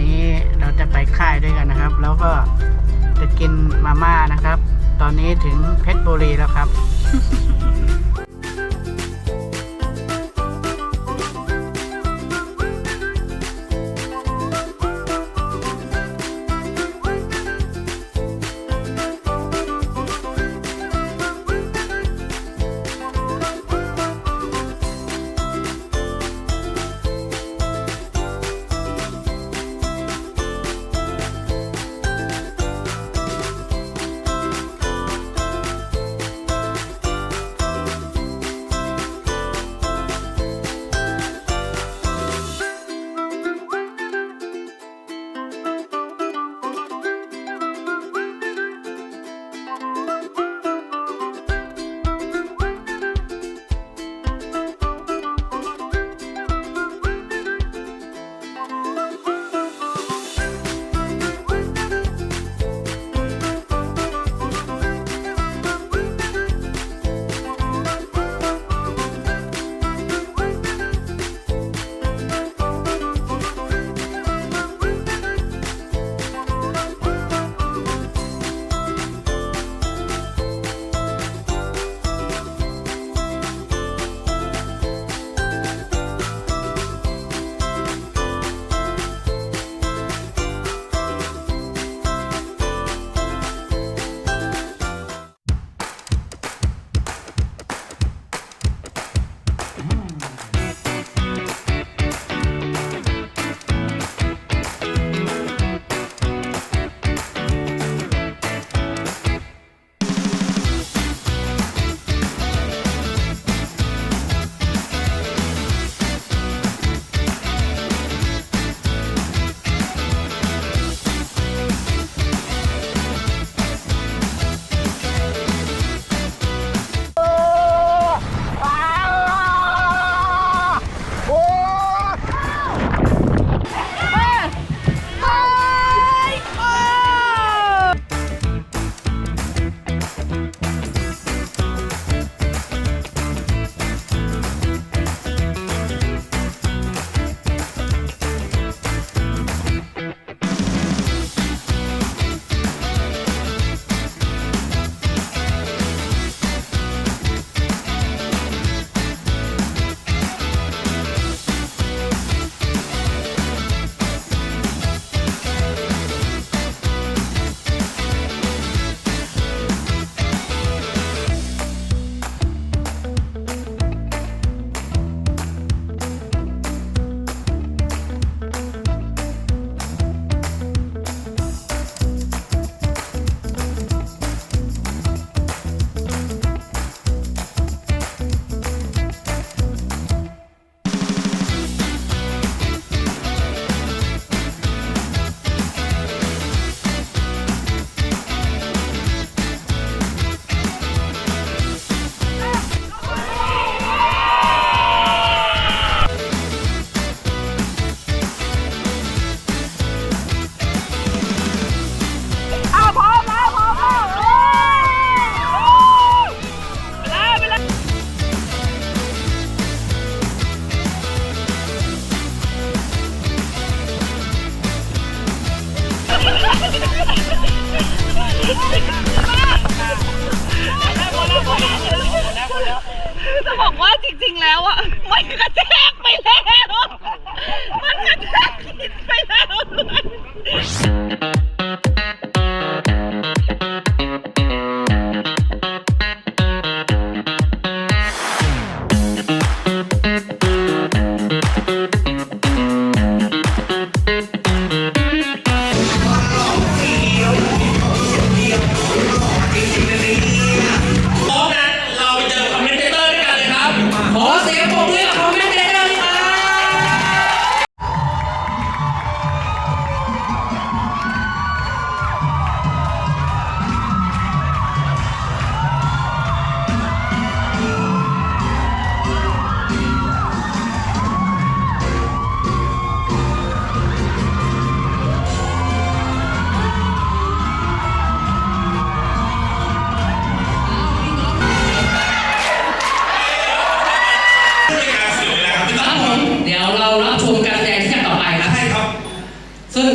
นี้เราจะไปค่ายด้วยกันนะครับ แล้วก็จะกินมาม่านะครับ ตอนนี้ถึงเพชรบุรีแล้วครับ จะบอกว่าจริงๆแล้วอะมันกระแทกไปแล้ว มันกระแทกหินไปแล้วด้วย พร้อมนะเราไปเจอคอมด้วยกันเลยครับขอแม่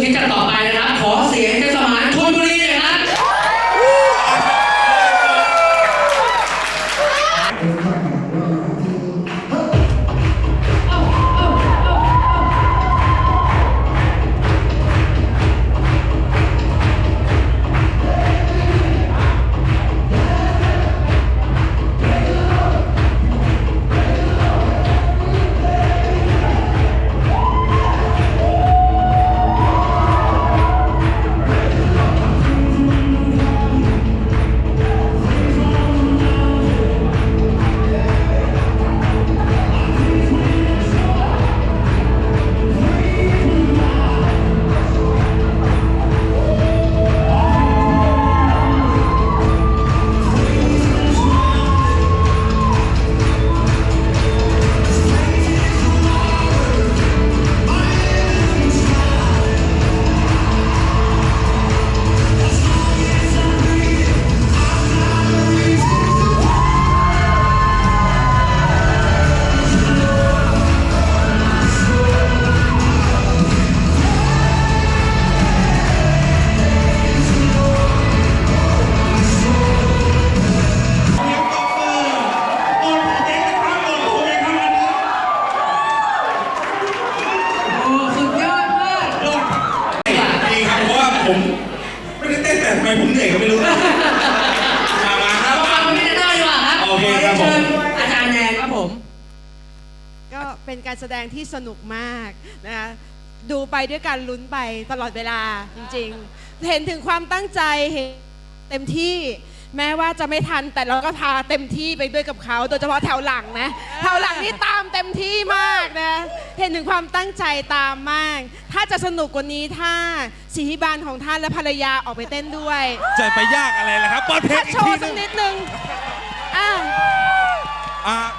ที่จะต่อไปนะครับ ขอเสียงเทศบาล ก็เป็นการแสดงที่สนุกมากนะคะดูไปด้วยการลุ้นไปตลอดเวลาจริงๆ เห็นถึงความตั้งใจเห็นเต็มที่แม้ว่าจะไม่ทันแต่เราก็พาเต็มที่ไปด้วยกับเขา โดยเฉพาะแถวหลังนะแถวหลังนี่ตามเต็มที่มากนะเห็นถึงความตั้งใจตามมาก ถ้าจะสนุกกว่านี้ถ้าสีบานของท่านและภรรยาออกไปเต้นด้วยจะไปยากอะไรล่ะครับเปิดเพลถ้างอีกโชทีว์หสันึกงนิดนึงอะ อ่าถ้าใน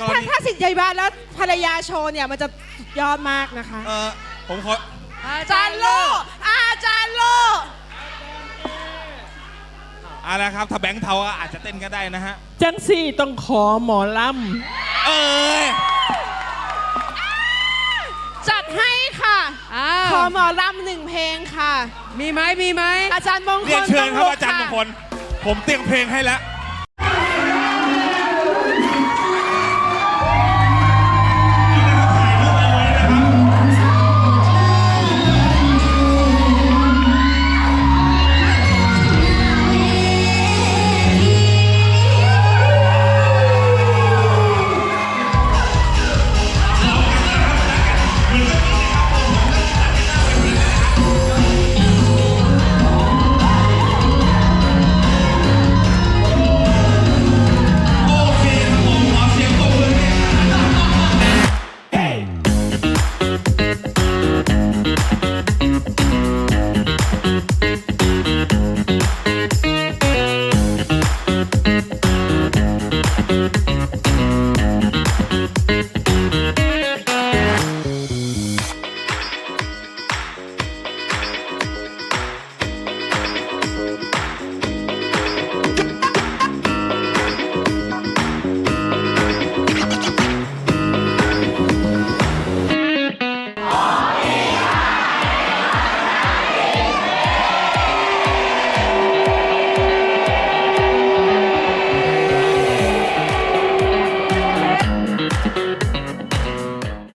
กรถ้าณีถ้าสิทธิ์ใหญ่บ้านแล้วภรรยาโชว์เนี่ยมันจะสุดยอดมากนะคะเออผมขออาจารย์โลอาจารย์โลเอาละครับถ้าแบงค์เทาก็อาจจะเต้นก็ได้นะฮะ จังสี่ต้องขอหมอลเอ้ยจัดให้ค่ะ อ้าขอวหมอลำหนึ่งเพลงค่ะ มีไหมมีไหมอาจารย์มงคลเรียนเชิญครับต้องลุกอาจารย์มงคล ผมเตรียมเพลงให้แล้ว